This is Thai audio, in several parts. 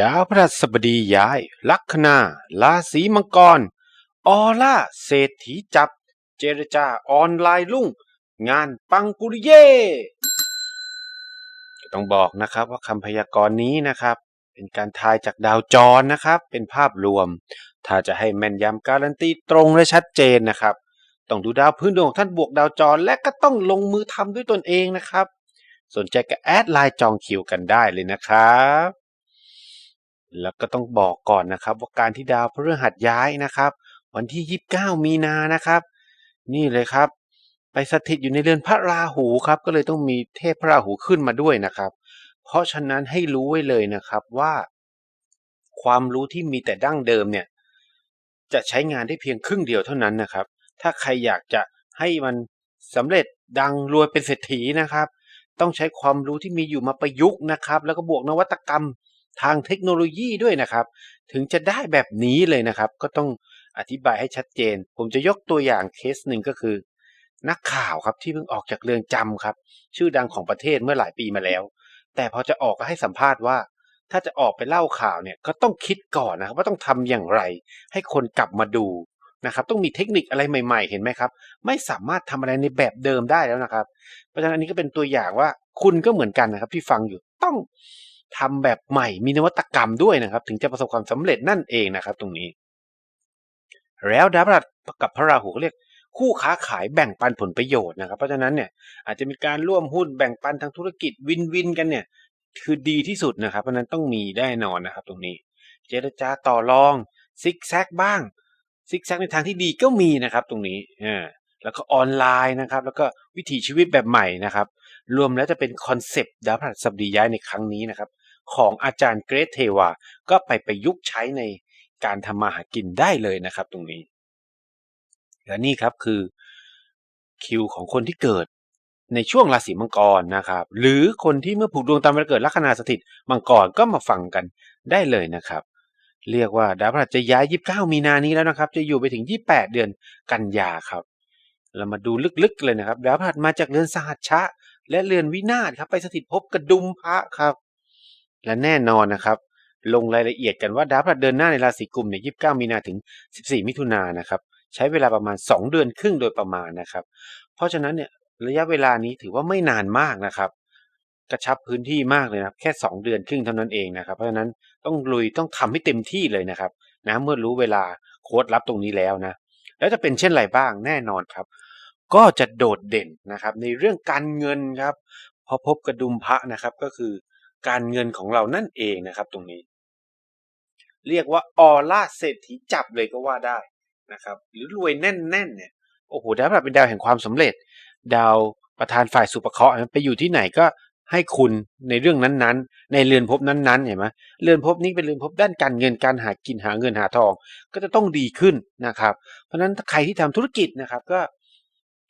ดาวพฤหัสบดีย้าย ลัคนาราศีมังกร ออล่าเศรษฐีจับ เจรจาออนไลน์ลุ่ง งานปังปุริเย่ต้องบอกนะครับว่าคำพยากรณ์นี้นะครับ เป็นการทายจากดาวจรนะครับ เป็นภาพรวม ถ้าจะให้แม่นยำการันตีตรงและชัดเจนนะครับ ต้องดูดาวพื้นดวงของท่านบวกดาวจร และก็ต้องลงมือทำด้วยตนเองนะครับ สนใจก็แอดไลน์จองคิวกันได้เลยนะครับ แล้วก็ต้องบอกก่อนนะครับ ว่าการที่ดาวพฤหัสย้ายนะครับ วันที่ 29 มีนานะครับ นี่เลยครับ ไปสถิตอยู่ในเรือนพระราหูครับ ก็เลยต้องมีเทพพระราหูขึ้นมาด้วยนะครับ เพราะฉะนั้นให้รู้ไว้เลยนะครับว่า ความรู้ที่มีแต่ดั้งเดิมเนี่ย จะใช้งานได้เพียงครึ่งเดียวเท่านั้นนะครับ ถ้าใครอยากจะให้มันสำเร็จดังรวยเป็นเศรษฐีนะครับ ต้องใช้ความรู้ที่มีอยู่มาประยุกต์นะครับ แล้วก็บวกนวัตกรรม ทางเทคโนโลยีด้วยนะครับ ถึงจะได้แบบนี้เลยนะครับ ก็ต้องอธิบายให้ชัดเจน ผมจะยกตัวอย่างเคสหนึ่งก็คือ นักข่าวครับที่เพิ่งออกจากเรือนจำครับ ชื่อดังของประเทศเมื่อหลายปีมาแล้ว แต่พอจะออกก็ให้สัมภาษณ์ว่า ถ้าจะออกไปเล่าข่าวเนี่ยก็ต้องคิดก่อนนะครับว่าต้องทำอย่างไร ให้คนกลับมาดูนะครับต้องมีเทคนิคอะไรใหม่ ๆ เห็นไหมครับ ไม่สามารถทำอะไรในแบบเดิมได้แล้วนะครับ เพราะฉะนั้นอันนี้ก็เป็นตัวอย่างว่าคุณก็เหมือนกันนะครับที่ฟังอยู่ต้อง ทำแบบใหม่มีนวัตกรรมด้วยนะครับ ถึงจะประสบความสำเร็จนั่นเองนะครับ ตรงนี้ แล้วดาวพฤหัสกับพระราหูเขาเรียกคู่ค้าขายแบ่งปันผลประโยชน์นะครับ เพราะฉะนั้นเนี่ยอาจจะมีการร่วมหุ้นแบ่งปันทางธุรกิจวินวินกันเนี่ยคือดีที่สุดนะครับ เพราะฉะนั้นต้องมีแน่นอนนะครับ ตรงนี้ เจรจาต่อรองซิกแซกบ้างซิกแซกในทางที่ดีก็มีนะครับ ตรงนี้อ่าแล้วก็ออนไลน์นะครับ แล้วก็วิถีชีวิตแบบใหม่นะครับ รวมแล้วจะเป็นคอนเซปต์ดาวพฤหัสบดีย้ายในครั้งนี้นะครับ ของอาจารย์เกรทเทวา ก็ไปประยุกต์ใช้ในการทำมาหากินได้เลยนะครับตรงนี้ และนี่ครับคือคิวของคนที่เกิดในช่วงราศีมังกรนะครับ หรือคนที่เมื่อผูกดวงตามวันเกิดลัคนาสถิตมังกรก็มาฟังกันได้เลยนะครับ เรียกว่าดาวพฤหัสจะย้าย 29 มีนานี้แล้วนะครับ จะอยู่ไปถึง 28 เดือนกันยาครับ เรามาดูลึกๆเลยนะครับ ดาวพฤหัสมาจากเรือนสหัชชะ และเรือนวินาศครับ ไปสถิตภพกระดุมพระครับ และแน่นอนนะครับ ลงรายละเอียดกันว่าดาวพฤหัสเดินหน้าในราศีกุมเนี่ย29มีนาถึง 14 มิถุนายนนะครับ ใช้เวลาประมาณ 2 เดือนครึ่งโดยประมาณนะครับ เพราะฉะนั้นเนี่ยระยะเวลานี้ถือว่าไม่นานมากนะครับ กระชับพื้นที่มากเลยนะครับแค่ 2 เดือนครึ่งเท่านั้นเองนะครับ เพราะฉะนั้นต้องลุยต้องทำให้เต็มที่เลยนะครับนะเมื่อรู้เวลาโค้ดลับตรงนี้แล้วนะ แล้วจะเป็นเช่นไรบ้างแน่นอนครับ ก็จะโดดเด่นนะครับ ในเรื่องการเงินครับพอพบกระดุมพระนะครับก็คือ การเงินของเรานั่นเองนะครับ ตรงนี้ เรียกว่าออร่าเศรษฐีจับเลยก็ว่าได้นะครับ หรือรวยแน่นๆเนี่ยโอ้โหดาวพฤหัสเป็นดาวแห่งความสำเร็จ ดาวประธานฝ่ายสุปเคราะห์ไปอยู่ที่ไหนก็ให้คุณในเรื่องนั้นๆ ในเรือนภพนั้นๆเห็นไหมเรือนภพนี้เป็นเรือนภพด้านการเงินการหากินหาเงินหาทอง ก็จะต้องดีขึ้นนะครับ เพราะฉะนั้นถ้าใครที่ทำธุรกิจนะครับก็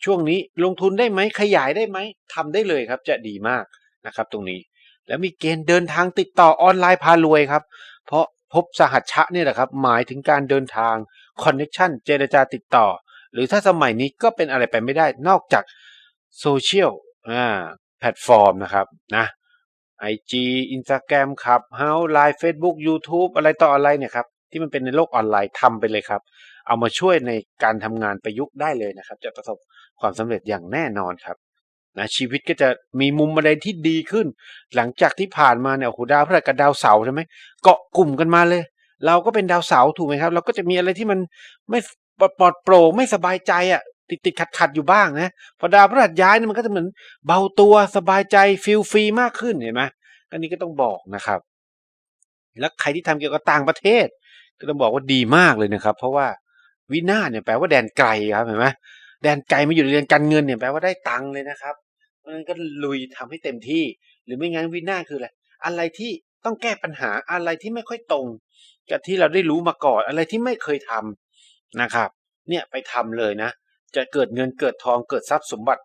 ช่วงนี้ลงทุนได้ไหมขยายได้ไหมทำได้เลยครับจะดีมากนะครับ ตรงนี้ แล้วมีเกณฑ์เดินทางติดต่อออนไลน์พารวยครับ เพราะพบสหัชชะเนี่ยแหละครับ หมายถึงการเดินทางคอนเน็ชันเจรจาติดต่อ หรือถ้าสมัยนี้ก็เป็นอะไรไปไม่ได้นอกจากโซเชียลอ่าแพลตฟอร์มนะครับนะ IG Instagram ครับ House Line Facebook YouTube อะไรต่ออะไรเนี่ยครับ ที่มันเป็นในโลกออนไลน์ทำไปเลยครับ เอามาช่วยในการทำงานประยุกต์ได้เลยนะครับ จะประสบความสำเร็จอย่างแน่นอนครับ นะชีวิตก็จะมีมุมอะไรที่ดีขึ้น หลังจากที่ผ่านมาเนี่ยโอ้โหดาวพฤหัสกับดาวเสาร์ใช่ไหมเกาะกลุ่มกันมาเลย เราก็เป็นดาวเสาร์ถูกไหมครับ เราก็จะมีอะไรที่มันไม่ปลอดโปร่งไม่สบายใจอะติดติดขัดขัดอยู่บ้างนะพอดาวพฤหัสย้ายเนี่ยมันก็จะเหมือนเบาตัวสบายใจฟิลฟรีมากขึ้นเห็นไหมอันนี้ก็ต้องบอกนะครับ แล้วใครที่ทำเกี่ยวกับต่างประเทศ ก็ต้องบอกว่าดีมากเลยนะครับ เพราะว่าวินาเนี่ยแปลว่าแดนไกลครับเห็นไหมแดนไกลมาอยู่ในเรือนการเงินเนี่ยแปลว่าได้ตังค์เลยนะครับ เพราะฉะนั้นก็ลุยทำให้เต็มที่ หรือไม่งั้นวินาคืออะไรอะไรที่ต้องแก้ปัญหาอะไรที่ไม่ค่อยตรงกับที่เราได้รู้มาก่อน อะไรที่ไม่เคยทำนะครับ เนี่ยไปทำเลยนะ จะเกิดเงินเกิดทองเกิดทรัพย์สมบัติ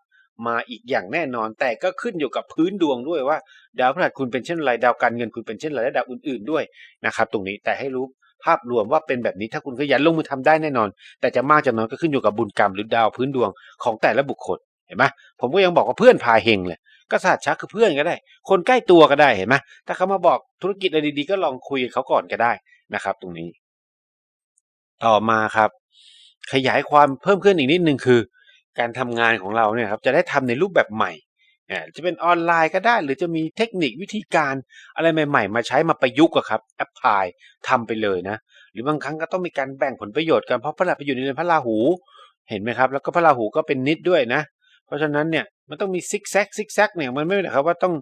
มาอีกอย่างแน่นอน แต่ก็ขึ้นอยู่กับพื้นดวงด้วยว่า ดาวพฤหัสคุณเป็นเช่นไรดาวการเงินคุณเป็นเช่นไรและดาวอื่น ๆด้วยนะครับ ตรงนี้แต่ให้รู้ภาพรวมว่าเป็นแบบนี้ถ้าคุณขยันลงมือทำได้แน่นอน แต่จะมากจะน้อยก็ขึ้นอยู่กับบุญกรรมหรือดาวพื้นดวงของแต่ละบุคคล เห็นไหมผมก็ยังบอกว่าเพื่อนพาเฮงเลยก็ศาสตร์ชักคือเพื่อนก็ได้ คนใกล้ตัวก็ได้เห็นไหมถ้าเขามาบอกธุรกิจอะไรดีๆ ก็ลองคุยกับเขาก่อนก็ได้นะครับ ตรงนี้ ต่อมาครับ ขยายความเพิ่มขึ้นอีกนิดนึงคือ การทำงานของเราเนี่ยครับจะได้ทำในรูปแบบใหม่จะเป็นออนไลน์ก็ได้ หรือจะมีเทคนิควิธีการอะไรใหม่ ๆ มาใช้มาประยุกต์ครับแอปพลายทำไปเลยนะ หรือบางครั้งก็ต้องมีการแบ่งผลประโยชน์กันเพราะพระราไปอยู่ในเรือนพระราหู เห็นไหมครับ แล้วก็พระราหูก็เป็นนิดด้วยนะ เพราะฉะนั้นเนี่ยมันต้องมีซิกแซกซิกแซกเนี่ยมันไม่ได้ครับว่าต้อง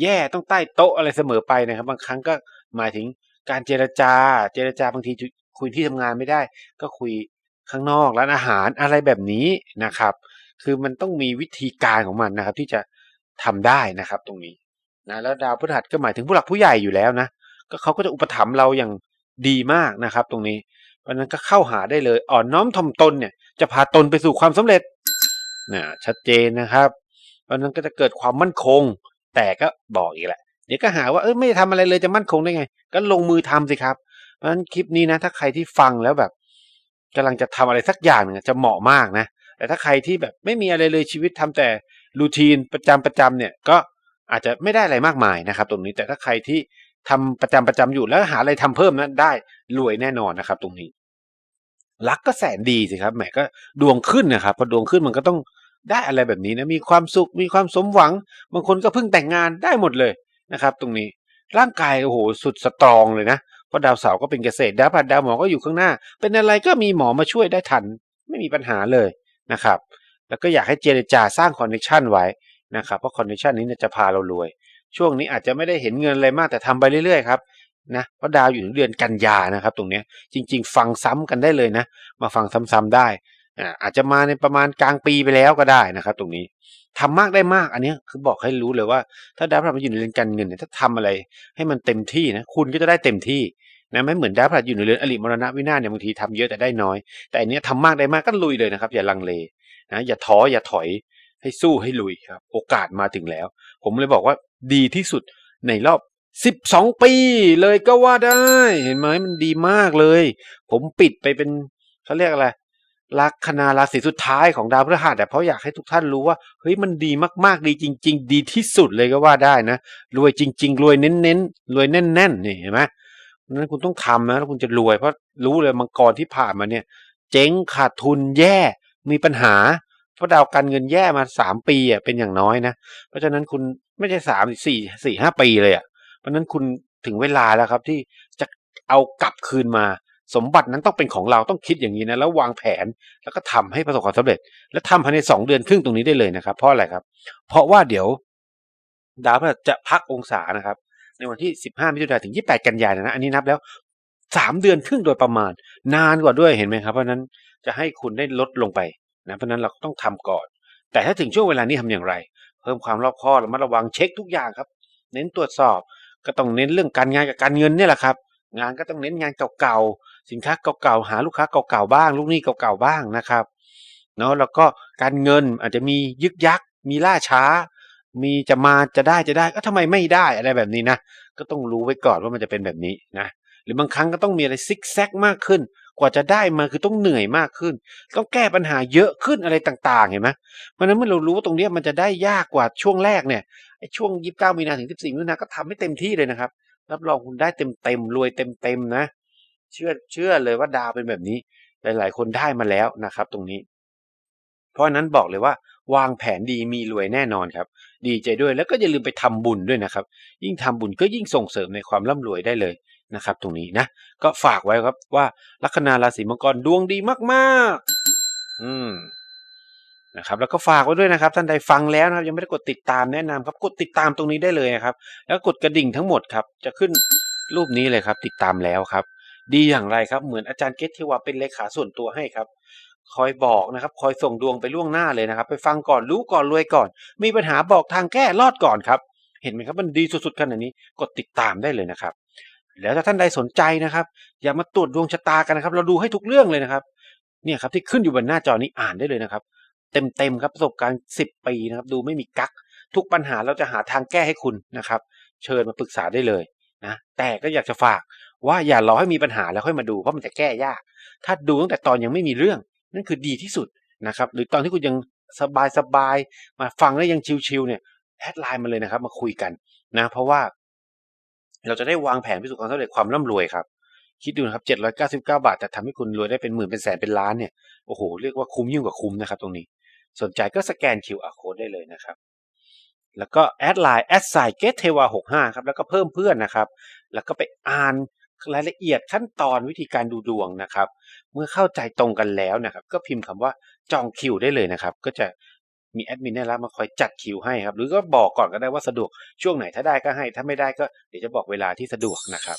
แย่ต้องใต้โต๊ะอะไรเสมอไปนะครับ บางครั้งก็หมายถึงการเจรจา เจรจาบางทีคุยที่ทำงานไม่ได้ ก็คุยข้างนอกร้านอาหารอะไรแบบนี้นะครับ คือมันต้องมีวิธีการของมันนะครับ ที่จะทำได้นะครับตรงนี้นะแล้วดาวพฤหัสก็หมายถึงผู้หลักผู้ใหญ่อยู่แล้วนะก็เขาก็จะอุปถัมภ์เราอย่างดีมากนะครับ ตรงนี้เพราะฉะนั้นก็เข้าหาได้เลยอ่อนน้อมถ่อมตนเนี่ยจะพาตนไปสู่ความสำเร็จ นะชัดเจนนะครับเพราะนั้นก็จะเกิดความมั่นคง แต่ก็บอกอีกแหละเดี๋ยวก็หาว่าเออไม่ทำอะไรเลยจะมั่นคงได้ไง ก็ลงมือทำสิครับ เพราะฉะนั้นคลิปนี้นะ ถ้าใครที่ฟังแล้วแบบกำลังจะทำอะไรสักอย่างนึงจะเหมาะมากนะ แต่ถ้าใครที่แบบไม่มีอะไรเลยชีวิตทำแต่รูทีนประจำประจำเนี่ยก็อาจจะไม่ได้อะไรมากมายนะครับ ตรงนี้แต่ถ้าใครที่ทำประจำประจำอยู่แล้วหาอะไรทำเพิ่มนั้นได้รวยแน่นอนนะครับ ตรงนี้รักก็แสนดีสิครับแหมก็ดวงขึ้นนะครับพอดวงขึ้นมันก็ต้อง ได้อะไรแบบนี้นะมีความสุขมีความสมหวัง บางคนก็เพิ่งแต่งงานได้หมดเลยนะครับ ตรงนี้ร่างกายโอ้โหสุดสตรองเลยนะเพราะดาวเสาร์ก็เป็นเกษตรดาวพฤหัสดาวหมอก็อยู่ข้างหน้า เป็นอะไรก็มีหมอมาช่วยได้ทัน ไม่มีปัญหาเลยนะครับ แล้วก็อยากให้เจรจาสร้างคอนเนคชันไว้นะครับเพราะคอนเนคชันนี้จะพาเรารวย ช่วงนี้อาจจะไม่ได้เห็นเงินอะไรมากแต่ทำไปเรื่อยๆครับนะเพราะดาวอยู่ถึงเดือนกันยานะครับ ตรงนี้จริง ๆ ฟังซ้ำกันได้เลยนะ มาฟังซ้ำๆได้ อาจจะมาในประมาณกลางปีไปแล้วก็ได้นะครับ ตรงนี้ทำมากได้มาก อันนี้คือบอกให้รู้เลยว่า ถ้าดาวพฤหัสมันอยู่ในเรือนการเงินเนี่ยถ้าทำอะไรให้มันเต็มที่นะคุณก็จะได้เต็มที่นะไม่เหมือนดาวพฤหัสอยู่ในเรือนอริมรณะวินาศเนี่ยบางทีทำเยอะแต่ได้น้อย แต่อันนี้ยทำมากได้มากก็ลุยเลยนะครับ อย่าลังเลนะอย่าท้ออย่าถอยให้สู้ให้ลุยครับ โอกาสมาถึงแล้ว ผมเลยบอกว่าดีที่สุดในรอบ12ปีเลยก็ว่าได้ เห็นไหมมันดีมากเลย ผมปิดไปเป็นเขาเรียกอะไร ลัคนาราศีสุดท้ายของดาวพฤหัสแต่เพราะอยากให้ทุกท่านรู้ว่าเฮ้ยมันดีมากๆดีจริง ๆ ดีที่สุดเลยก็ว่าได้นะรวยจริง ๆ รวยเน้นๆรวยแน่นๆนี่เห็นไหมเพราะนั้นคุณต้องทำนะแล้วคุณจะรวย เพราะรู้เลยมังกรที่ผ่านมาเนี่ย เจ๊งขาดทุนแย่มีปัญหา เพราะดาวการเงินแย่มาสามปีอะเป็นอย่างน้อยนะ เพราะฉะนั้นคุณไม่ใช่สามสี่สี่ห้าปีเลยอะเพราะฉะนั้นคุณถึงเวลาแล้วครับที่จะเอากลับคืนมา สมบัตินั้นต้องเป็นของเราต้องคิดอย่างนี้นะแล้ววางแผนแล้วก็ทำให้ประสบความสำเร็จ และทำภายในสองเดือนครึ่งตรงนี้ได้เลยนะครับ เพราะอะไรครับ เพราะว่าเดี๋ยวดาวพฤหัสจะพักองศานะครับ ในวันที่สิบห้ามิถุนายนถึงยี่แปดกันยายนนะ อันนี้นับแล้วสามเดือนครึ่งโดยประมาณ นานกว่าด้วยเห็นไหมครับ เพราะนั้นจะให้คุณได้ลดลงไปนะเพราะนั้นเราต้องทำก่อน แต่ถ้าถึงช่วงเวลานี้ทำอย่างไร เพิ่มความรอบคอบระมัดระวังเช็คทุกอย่างครับ เน้นตรวจสอบก็ต้องเน้นเรื่องการงานกับการเงินเนี่ยแหละครับ งานก็ต้องเน้นงานเก่าๆ สินค้าเก่าๆหาลูกค้าเก่าๆบ้าง ลูกหนี้เก่าๆบ้างนะครับเนาะแล้วก็การเงินอาจจะมียึกยักมีล่าช้า มีจะมาจะได้จะได้ก็ทำไมไม่ได้อะไรแบบนี้นะก็ต้องรู้ไว้ก่อนว่ามันจะเป็นแบบนี้นะหรือบางครั้งก็ต้องมีอะไรซิกแซกมากขึ้น กว่าจะได้มาคือต้องเหนื่อยมากขึ้น ต้องแก้ปัญหาเยอะขึ้นอะไรต่างๆเห็นไหมเพราะฉะนั้นเมื่อเรารู้ว่าตรงนี้มันจะได้ยากกว่าช่วงแรกเนี่ยไอ้ช่วงยี่สิบเก้ามีนาถึงสิบสี่มีนาก็ทำให้เต็มที่เลยนะครับรับรองคุณได้เต็มเต็มๆรวยเต็มเต็มๆนะ เชื่อเชื่อเลยว่าดาวเป็นแบบนี้ หลาย ๆ คนได้มาแล้วนะครับ ตรงนี้ เพราะนั้นบอกเลยว่าวางแผนดีมีรวยแน่นอนครับ ดีใจด้วยแล้วก็อย่าลืมไปทำบุญด้วยนะครับ ยิ่งทำบุญก็ยิ่งส่งเสริมในความร่ำรวยได้เลยนะครับ ตรงนี้นะ ก็ฝากไว้ครับว่าลัคนาราศีมังกรดวงดีมากๆ อืมนะครับแล้วก็ฝากไว้ด้วยนะครับ ท่านใดฟังแล้วนะครับ ยังไม่ได้กดติดตามแนะนำครับกดติดตามตรงนี้ได้เลยนะครับ แล้วกดกระดิ่งทั้งหมดครับ จะขึ้นรูปนี้เลยครับ ติดตามแล้วครับ ดีอย่างไรครับ เหมือนอาจารย์เกตที่ว่าเป็นเลขาส่วนตัวให้ครับ คอยบอกนะครับ คอยส่งดวงไปล่วงหน้าเลยนะครับ ไปฟังก่อนรู้ก่อนรวยก่อน มีปัญหาบอกทางแก้รอดก่อนครับ เห็นไหมครับมันดีสุดๆขนาดนี้กดติดตามได้เลยนะครับ แล้วถ้าท่านใดสนใจนะครับ อย่ามาตรวจดวงชะตากันนะครับ เราดูให้ทุกเรื่องเลยนะครับ เนี่ยครับที่ขึ้นอยู่บนหน้าจอนี้อ่านได้เลยนะครับ เต็มๆครับประสบการณ์สิบปีนะครับ ดูไม่มีกักทุกปัญหาเราจะหาทางแก้ให้คุณนะครับ เชิญมาปรึกษาได้เลยนะแต่ก็อยากจะฝาก ว่าอย่ารอให้มีปัญหาแล้วค่อยมาดูเพราะมันจะแก้ยาก ถ้าดูตั้งแต่ตอนยังไม่มีเรื่อง นั่นคือดีที่สุดนะครับ หรือตอนที่คุณยังสบายสบายมาฟังแล้วยังชิวๆเนี่ยแอดไลน์มาเลยนะครับ มาคุยกันนะ เพราะว่า เราจะได้วางแผนพิสูจน์ความสำเร็จความร่ำรวยครับ คิดดูนะครับ799บาทแต่ทำให้คุณรวยได้เป็นหมื่นเป็นแสนเป็นล้านเนี่ยโอ้โหเรียกว่าคุ้มยิ่งกว่าคุ้มนะครับตรงนี้ สนใจก็สแกน QR code ได้เลยนะครับแล้วก็แอดไลน์แอดไซเกตเทวา65ครับแล้วก็เพิ่มเพื่อนนะครับ แล้วก็ไปอ่าน รายละเอียดขั้นตอนวิธีการดูดวงนะครับ เมื่อเข้าใจตรงกันแล้วนะครับ ก็พิมพ์คำว่าจองคิวได้เลยนะครับ ก็จะมีแอดมินได้รับมาคอยจัดคิวให้ครับ หรือก็บอกก่อนก็ได้ว่าสะดวกช่วงไหนถ้าได้ก็ให้ ถ้าไม่ได้ก็เดี๋ยวจะบอกเวลาที่สะดวกนะครับ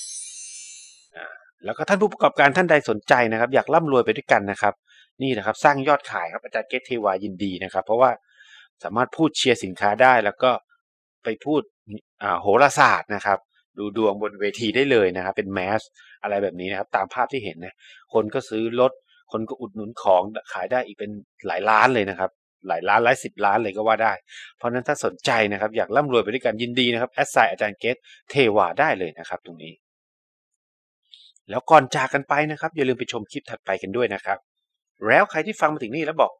แล้วก็ท่านผู้ประกอบการท่านใดสนใจนะครับ อยากร่ำรวยไปด้วยกันนะครับ นี่นะครับสร้างยอดขายครับอาจารย์เกตเทวายินดีนะครับ เพราะว่าสามารถพูดเชียร์สินค้าได้แล้วก็ไปพูดโหราศาสตร์นะครับ ดูดวงบนเวทีได้เลยนะครับ เป็นแมสอะไรแบบนี้นะครับ ตามภาพที่เห็นนะคนก็ซื้อรถ คนก็อุดหนุนของขายได้อีกเป็นหลายล้านเลยนะครับ หลายล้านหลายสิบล้านเลยก็ว่าได้ เพราะฉะนั้นถ้าสนใจนะครับ อยากร่ำรวยไปด้วยกันยินดีนะครับแอดไซน์อาจารย์เกตเทวาได้เลยนะครับ ตรงนี้ แล้วก่อนจากกันไปนะครับ อย่าลืมไปชมคลิปถัดไปกันด้วยนะครับ แล้วใครที่ฟังมาถึงนี่แล้วบอก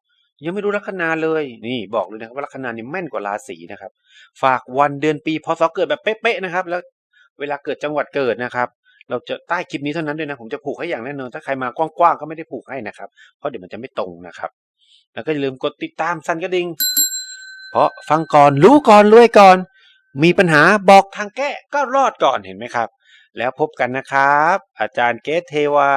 ยังไม่รู้ลัคนาเลยนี่บอกเลยนะครับว่าลัคนานี่แม่นกว่าราศีนะครับ ฝากวันเดือนปีพศเกิดแบบเป๊ะๆนะครับ แล้ว เวลาเกิดจังหวัดเกิดนะครับ เราจะใต้คลิปนี้เท่านั้นด้วยนะ ผมจะผูกให้อย่างแน่นอน ถ้าใครมากว้างๆก็ไม่ได้ผูกให้นะครับ เพราะเดี๋ยวมันจะไม่ตรงนะครับ แล้วก็อย่าลืมกดติดตามสั่นกระดิ่งเพราะฟังก่อนรู้ก่อนรวยก่อน มีปัญหาบอกทางแก้ก็รอดก่อนเห็นไหมครับ แล้วพบกันนะครับ อาจารย์เกตเทวา